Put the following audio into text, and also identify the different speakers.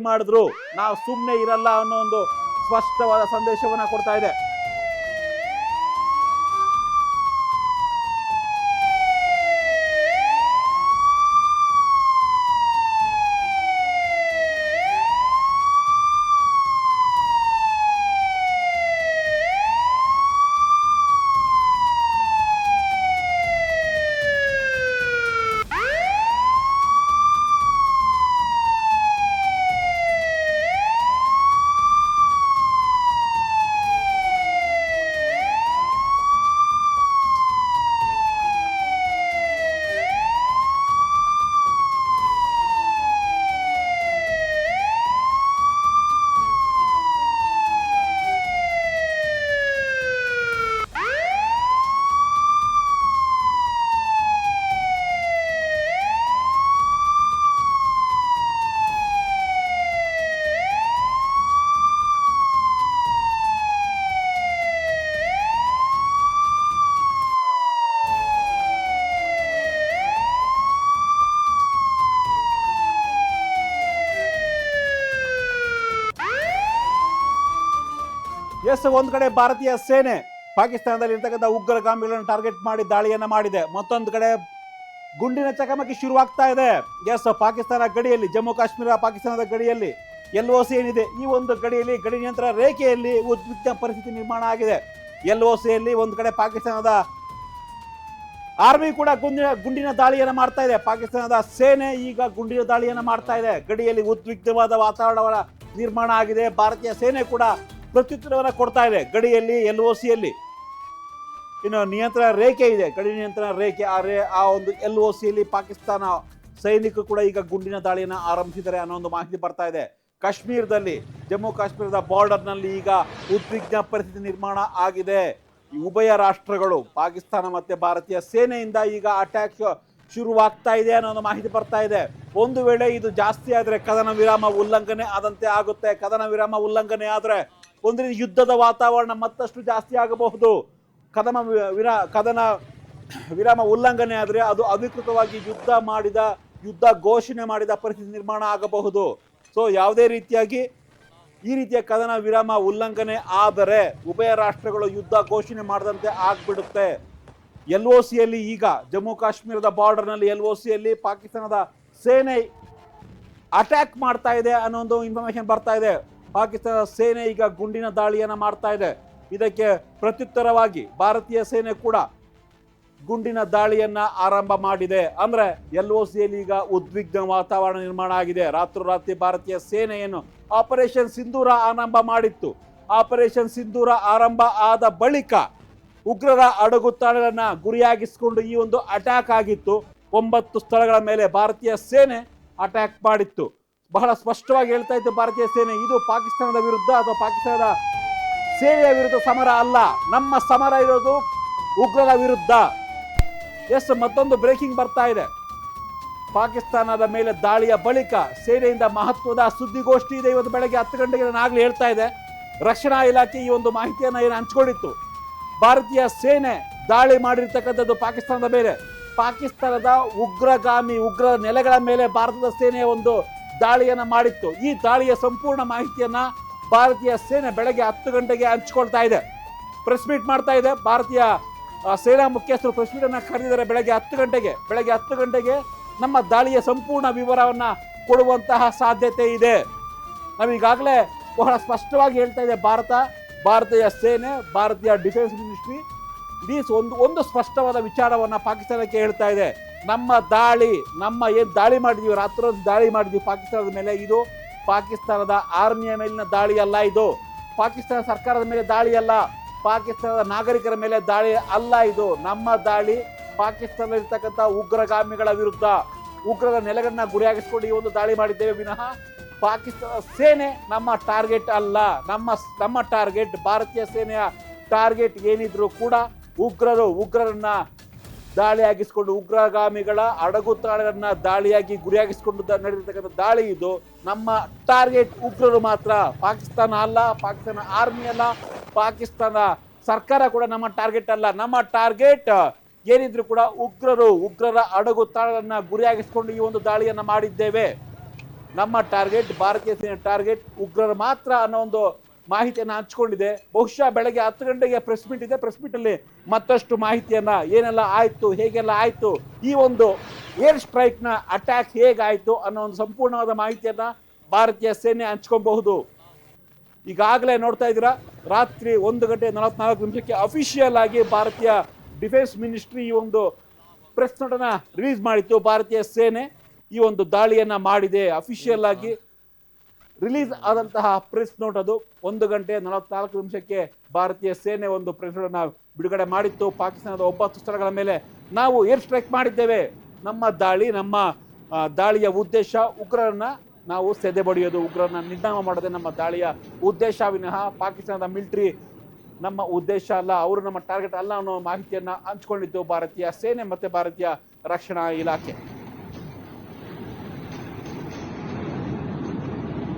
Speaker 1: ಮಾಡಿದ್ರು. ನಾವು ಸುಮ್ಮನೆ ಇರಲ್ಲ ಅನ್ನೋ ಒಂದು ಸ್ಪಷ್ಟವಾದ ಸಂದೇಶವನ್ನ ಕೊಡ್ತಾ ಇದೆ. ಎಸ್, ಒಂದು ಕಡೆ ಭಾರತೀಯ ಸೇನೆ ಪಾಕಿಸ್ತಾನದಲ್ಲಿ ಇರ್ತಕ್ಕಂಥ ಉಗ್ರಗಾಮಿಗಳನ್ನು ಟಾರ್ಗೆಟ್ ಮಾಡಿ ದಾಳಿಯನ್ನ ಮಾಡಿದೆ. ಮತ್ತೊಂದು ಕಡೆ ಗುಂಡಿನ ಚಕಮಕಿ ಶುರುವಾಗ್ತಾ ಇದೆ. ಎಸ್, ಪಾಕಿಸ್ತಾನ ಗಡಿಯಲ್ಲಿ, ಜಮ್ಮು ಕಾಶ್ಮೀರ ಪಾಕಿಸ್ತಾನದ ಗಡಿಯಲ್ಲಿ ಎಲ್ ಒ ಸಿ ಏನಿದೆ? ಈ ಒಂದು ಗಡಿಯಲ್ಲಿ ಗಡಿ ನಿಯಂತ್ರಣ ರೇಖೆಯಲ್ಲಿ ಉದ್ವಿಗ್ನ ಪರಿಸ್ಥಿತಿ ನಿರ್ಮಾಣ ಆಗಿದೆ. ಎಲ್ ಒ ಸಿಯಲ್ಲಿ ಒಂದು ಕಡೆ ಪಾಕಿಸ್ತಾನದ ಆರ್ಮಿ ಕೂಡ ಗುಂಡಿನ ಗುಂಡಿನ ದಾಳಿಯನ್ನು ಮಾಡ್ತಾ ಇದೆ. ಪಾಕಿಸ್ತಾನದ ಸೇನೆ ಈಗ ಗುಂಡಿನ ದಾಳಿಯನ್ನು ಮಾಡ್ತಾ ಇದೆ. ಗಡಿಯಲ್ಲಿ ಉದ್ವಿಗ್ನವಾದ ವಾತಾವರಣ ನಿರ್ಮಾಣ ಆಗಿದೆ. ಭಾರತೀಯ ಸೇನೆ ಕೂಡ ಪ್ರತ್ಯುತ್ತರವನ್ನ ಕೊಡ್ತಾ ಇದೆ ಗಡಿಯಲ್ಲಿ, ಎಲ್ ಒ ಸಿಯಲ್ಲಿ. ಇನ್ನು ನಿಯಂತ್ರಣ ರೇಖೆ ಇದೆ. ಗಡಿ ನಿಯಂತ್ರಣ ರೇಖೆ ಆ ರೇ ಆ ಒಂದು ಎಲ್ ಒ ಸಿಯಲ್ಲಿ ಪಾಕಿಸ್ತಾನ ಸೈನಿಕರು ಕೂಡ ಈಗ ಗುಂಡಿನ ದಾಳಿಯನ್ನು ಆರಂಭಿಸಿದ್ದಾರೆ ಅನ್ನೋ ಒಂದು ಮಾಹಿತಿ ಬರ್ತಾ ಇದೆ. ಕಾಶ್ಮೀರದಲ್ಲಿ, ಜಮ್ಮು ಕಾಶ್ಮೀರದ ಬಾರ್ಡರ್ನಲ್ಲಿ ಈಗ ಉದ್ವಿಗ್ನ ಪರಿಸ್ಥಿತಿ ನಿರ್ಮಾಣ ಆಗಿದೆ. ಉಭಯ ರಾಷ್ಟ್ರಗಳು, ಪಾಕಿಸ್ತಾನ ಮತ್ತು ಭಾರತೀಯ ಸೇನೆಯಿಂದ ಈಗ ಅಟ್ಯಾಕ್ ಶುರುವಾಗ್ತಾ ಇದೆ ಅನ್ನೋ ಒಂದು ಮಾಹಿತಿ ಬರ್ತಾ ಇದೆ. ಒಂದು ವೇಳೆ ಇದು ಜಾಸ್ತಿ ಆದರೆ ಕದನ ವಿರಾಮ ಉಲ್ಲಂಘನೆ ಆದಂತೆ ಆಗುತ್ತೆ. ಕದನ ವಿರಾಮ ಉಲ್ಲಂಘನೆ ಆದ್ರೆ ಒಂದು ಯುದ್ಧದ ವಾತಾವರಣ ಮತ್ತಷ್ಟು ಜಾಸ್ತಿ ಆಗಬಹುದು. ಕದಮ ವಿರಾ, ಕದನ ವಿರಾಮ ಉಲ್ಲಂಘನೆ ಆದರೆ ಅದು ಅಧಿಕೃತವಾಗಿ ಯುದ್ಧ ಮಾಡಿದ, ಯುದ್ಧ ಘೋಷಣೆ ಮಾಡಿದ ಪರಿಸ್ಥಿತಿ ನಿರ್ಮಾಣ ಆಗಬಹುದು. ಸೊ ಯಾವುದೇ ರೀತಿಯಾಗಿ ಈ ರೀತಿಯ ಕದನ ವಿರಾಮ ಉಲ್ಲಂಘನೆ ಆದರೆ ಉಭಯ ರಾಷ್ಟ್ರಗಳು ಯುದ್ಧ ಘೋಷಣೆ ಮಾಡದಂತೆ ಆಗ್ಬಿಡುತ್ತೆ. ಎಲ್ ಒ ಸಿಯಲ್ಲಿ ಈಗ ಜಮ್ಮು ಕಾಶ್ಮೀರದ ಬಾರ್ಡರ್ನಲ್ಲಿ ಎಲ್ ಒ ಸಿಯಲ್ಲಿ ಪಾಕಿಸ್ತಾನದ ಸೇನೆ ಅಟ್ಯಾಕ್ ಮಾಡ್ತಾ ಇದೆ ಅನ್ನೋ ಒಂದು ಇನ್ಫಾರ್ಮೇಶನ್ ಬರ್ತಾ ಇದೆ. ಪಾಕಿಸ್ತಾನದ ಸೇನೆ ಈಗ ಗುಂಡಿನ ದಾಳಿಯನ್ನು ಮಾಡ್ತಾ ಇದೆ. ಇದಕ್ಕೆ ಪ್ರತ್ಯುತ್ತರವಾಗಿ ಭಾರತೀಯ ಸೇನೆ ಕೂಡ ಗುಂಡಿನ ದಾಳಿಯನ್ನು ಆರಂಭ ಮಾಡಿದೆ. ಅಂದ್ರೆ ಎಲ್ ಒ ಸಿಯಲ್ಲಿ ಈಗ ಉದ್ವಿಗ್ನ ವಾತಾವರಣ ನಿರ್ಮಾಣ ಆಗಿದೆ. ರಾತ್ರೋರಾತ್ರಿ ಭಾರತೀಯ ಸೇನೆಯನ್ನು ಆಪರೇಷನ್ ಸಿಂಧೂರ ಆರಂಭ ಮಾಡಿತ್ತು. ಆಪರೇಷನ್ ಸಿಂಧೂರ ಆರಂಭ ಆದ ಬಳಿಕ ಉಗ್ರರ ಅಡಗುತಾಣಗಳನ್ನ ಗುರಿಯಾಗಿಸಿಕೊಂಡು ಈ ಒಂದು ಅಟ್ಯಾಕ್ ಆಗಿತ್ತು. ಒಂಬತ್ತು ಸ್ಥಳಗಳ ಮೇಲೆ ಭಾರತೀಯ ಸೇನೆ ಅಟ್ಯಾಕ್ ಮಾಡಿತ್ತು. ಬಹಳ ಸ್ಪಷ್ಟವಾಗಿ ಹೇಳ್ತಾ ಇತ್ತು ಭಾರತೀಯ ಸೇನೆ, ಇದು ಪಾಕಿಸ್ತಾನದ ವಿರುದ್ಧ ಅಥವಾ ಪಾಕಿಸ್ತಾನದ ಸೇನೆಯ ವಿರುದ್ಧ ಸಮರ ಅಲ್ಲ. ನಮ್ಮ ಸಮರ ಇರೋದು ಉಗ್ರರ ವಿರುದ್ಧ. ಎಸ್, ಮತ್ತೊಂದು ಬ್ರೇಕಿಂಗ್ ಬರ್ತಾ ಇದೆ. ಪಾಕಿಸ್ತಾನದ ಮೇಲೆ ದಾಳಿಯ ಬಳಿಕ ಸೇನೆಯಿಂದ ಮಹತ್ವದ ಸುದ್ದಿಗೋಷ್ಠಿ ಇದೆ. ಇವತ್ತು ಬೆಳಗ್ಗೆ ಹತ್ತು ಗಂಟೆಗೆ ನಾನು ಆಗ್ಲೇ ಹೇಳ್ತಾ ಇದೆ ರಕ್ಷಣಾ ಇಲಾಖೆ ಈ ಒಂದು ಮಾಹಿತಿಯನ್ನು ಏನು ಹಂಚ್ಕೊಂಡಿತ್ತು? ಭಾರತೀಯ ಸೇನೆ ದಾಳಿ ಮಾಡಿರ್ತಕ್ಕಂಥದ್ದು ಪಾಕಿಸ್ತಾನದ ಮೇಲೆ. ಪಾಕಿಸ್ತಾನದ ಉಗ್ರಗಾಮಿ ಉಗ್ರ ನೆಲೆಗಳ ಮೇಲೆ ಭಾರತದ ಸೇನೆಯ ಒಂದು ದಾಳಿಯನ್ನ ಮಾಡಿತ್ತು. ಈ ದಾಳಿಯ ಸಂಪೂರ್ಣ ಮಾಹಿತಿಯನ್ನ ಭಾರತೀಯ ಸೇನೆ ಬೆಳಗ್ಗೆ ಹತ್ತು ಗಂಟೆಗೆ ಹಂಚ್ಕೊಳ್ತಾ ಇದೆ. ಪ್ರೆಸ್ ಮೀಟ್ ಮಾಡ್ತಾ ಇದೆ. ಭಾರತೀಯ ಸೇನಾ ಮುಖ್ಯಸ್ಥರು ಪ್ರೆಸ್ ಮೀಟ್ ಅನ್ನ ಕರೆದಿದ್ದಾರೆ ಬೆಳಗ್ಗೆ ಹತ್ತು ಗಂಟೆಗೆ. ಬೆಳಗ್ಗೆ ಹತ್ತು ಗಂಟೆಗೆ ನಮ್ಮ ದಾಳಿಯ ಸಂಪೂರ್ಣ ವಿವರವನ್ನ ಕೊಡುವಂತಹ ಸಾಧ್ಯತೆ ಇದೆ. ನಾವೀಗಾಗಲೇ ಬಹಳ ಸ್ಪಷ್ಟವಾಗಿ ಹೇಳ್ತಾ ಇದೆ ಭಾರತ, ಭಾರತೀಯ ಸೇನೆ, ಭಾರತೀಯ ಡಿಫೆನ್ಸ್ ಮಿನಿಸ್ಟ್ರಿ. ಇಡೀ ಒಂದು ಒಂದು ಸ್ಪಷ್ಟವಾದ ವಿಚಾರವನ್ನು ಪಾಕಿಸ್ತಾನಕ್ಕೆ ಹೇಳ್ತಾ ಇದೆ. ನಮ್ಮ ದಾಳಿ, ನಮ್ಮ ಏನು ದಾಳಿ ಮಾಡಿದೀವಿ, ರಾತ್ರ ದಾಳಿ ಮಾಡಿದೀವಿ ಪಾಕಿಸ್ತಾನದ ಮೇಲೆ, ಇದು ಪಾಕಿಸ್ತಾನದ ಆರ್ಮಿಯ ಮೇಲಿನ ದಾಳಿ ಅಲ್ಲ ಇದು. ಪಾಕಿಸ್ತಾನ ಸರ್ಕಾರದ ಮೇಲೆ ದಾಳಿ ಅಲ್ಲ, ಪಾಕಿಸ್ತಾನದ ನಾಗರಿಕರ ಮೇಲೆ ದಾಳಿ ಅಲ್ಲ ಇದು. ನಮ್ಮ ದಾಳಿ ಪಾಕಿಸ್ತಾನದಲ್ಲಿರ್ತಕ್ಕಂಥ ಉಗ್ರಗಾಮಿಗಳ ವಿರುದ್ಧ, ಉಗ್ರರ ನೆಲೆಗಳನ್ನ ಗುರಿಯಾಗಿಸ್ಕೊಂಡು ಈ ಒಂದು ದಾಳಿ ಮಾಡಿದ್ದೇವೆ ವಿನಃ ಪಾಕಿಸ್ತಾನ ಸೇನೆ ನಮ್ಮ ಟಾರ್ಗೆಟ್ ಅಲ್ಲ. ನಮ್ಮ ನಮ್ಮ ಟಾರ್ಗೆಟ್ ಭಾರತೀಯ ಸೇನೆಯ ಟಾರ್ಗೆಟ್ ಏನಿದ್ರು ಕೂಡ ಉಗ್ರರು, ಉಗ್ರರನ್ನ ದಾಳಿಯಾಗಿಸ್ಕೊಂಡು ಉಗ್ರಗಾಮಿಗಳ ಅಡಗುತಾಳಗಳನ್ನ ದಾಳಿಯಾಗಿ ಗುರಿಯಾಗಿಸಿಕೊಂಡು ನಡೆದಿರ್ತಕ್ಕಂಥ ದಾಳಿ ಇದು. ನಮ್ಮ ಟಾರ್ಗೆಟ್ ಉಗ್ರರು ಮಾತ್ರ. ಪಾಕಿಸ್ತಾನ ಅಲ್ಲ, ಪಾಕಿಸ್ತಾನ ಆರ್ಮಿ ಅಲ್ಲ, ಪಾಕಿಸ್ತಾನ ಸರ್ಕಾರ ಕೂಡ ನಮ್ಮ ಟಾರ್ಗೆಟ್ ಅಲ್ಲ. ನಮ್ಮ ಟಾರ್ಗೆಟ್ ಏನಿದ್ರು ಕೂಡ ಉಗ್ರರು, ಉಗ್ರರ ಅಡಗು ತಾಳಗಳನ್ನ ಗುರಿಯಾಗಿಸಿಕೊಂಡು ಈ ಒಂದು ದಾಳಿಯನ್ನ ಮಾಡಿದ್ದೇವೆ. ನಮ್ಮ ಟಾರ್ಗೆಟ್, ಭಾರತೀಯ ಸೇನೆ ಟಾರ್ಗೆಟ್ ಉಗ್ರರು ಮಾತ್ರ ಅನ್ನೋ ಒಂದು ಮಾಹಿತಿಯನ್ನ ಹಂಚ್ಕೊಂಡಿದೆ. ಬಹುಶಃ ಬೆಳಗ್ಗೆ ಹತ್ತು ಗಂಟೆಗೆ ಪ್ರೆಸ್ ಮೀಟ್ ಇದೆ. ಪ್ರೆಸ್ ಮೀಟ್ ಅಲ್ಲಿ ಮತ್ತಷ್ಟು ಮಾಹಿತಿಯನ್ನ ಏನೆಲ್ಲ ಆಯಿತು, ಹೇಗೆಲ್ಲ ಆಯಿತು, ಈ ಒಂದು ಏರ್ ಸ್ಟ್ರೈಕ್ನ ಅಟ್ಯಾಕ್ ಹೇಗಾಯಿತು ಅನ್ನೋ ಒಂದು ಸಂಪೂರ್ಣವಾದ ಮಾಹಿತಿಯನ್ನ ಭಾರತೀಯ ಸೇನೆ ಹಂಚ್ಕೊಬಹುದು. ಈಗಾಗಲೇ ನೋಡ್ತಾ ಇದ್ದೀರಾ, ರಾತ್ರಿ ಒಂದು ಗಂಟೆ ನಲವತ್ನಾಲ್ಕು ನಿಮಿಷಕ್ಕೆ ಅಫಿಷಿಯಲ್ ಆಗಿ ಭಾರತೀಯ ಡಿಫೆನ್ಸ್ ಮಿನಿಸ್ಟ್ರಿ ಈ ಒಂದು ಪ್ರೆಸ್ ನೋಟನ ರಿಲೀಸ್ ಮಾಡಿತ್ತು. ಭಾರತೀಯ ಸೇನೆ ಈ ಒಂದು ದಾಳಿಯನ್ನ ಮಾಡಿದೆ. ಅಫಿಷಿಯಲ್ ಆಗಿ ರಿಲೀಸ್ ಆದಂತಹ ಪ್ರೆಸ್ ನೋಟ್ ಅದು ಒಂದು ಗಂಟೆ ನಲವತ್ನಾಲ್ಕು ನಿಮಿಷಕ್ಕೆ ಭಾರತೀಯ ಸೇನೆ ಒಂದು ಪ್ರೆಸ್ ನೋಟನ್ನ ಬಿಡುಗಡೆ ಮಾಡಿತ್ತು. ಪಾಕಿಸ್ತಾನದ ಒಂಬತ್ತು ಸ್ಥಳಗಳ ಮೇಲೆ ನಾವು ಏರ್ ಸ್ಟ್ರೈಕ್ ಮಾಡಿದ್ದೇವೆ. ನಮ್ಮ ದಾಳಿ, ನಮ್ಮ ದಾಳಿಯ ಉದ್ದೇಶ ಉಗ್ರರನ್ನ ನಾವು ಸೆದೆ ಬಡಿಯೋದು, ಉಗ್ರರನ್ನ ನಿರ್ನಾಮ ಮಾಡೋದೇ ನಮ್ಮ ದಾಳಿಯ ಉದ್ದೇಶ. ವಿನಃ ಪಾಕಿಸ್ತಾನದ ಮಿಲಿಟರಿ ನಮ್ಮ ಉದ್ದೇಶ ಅಲ್ಲ, ಅವರು ನಮ್ಮ ಟಾರ್ಗೆಟ್ ಅಲ್ಲ ಅನ್ನೋ ಮಾಹಿತಿಯನ್ನು ಹಂಚ್ಕೊಂಡಿದ್ದು ಭಾರತೀಯ ಸೇನೆ ಮತ್ತು ಭಾರತೀಯ ರಕ್ಷಣಾ ಇಲಾಖೆ.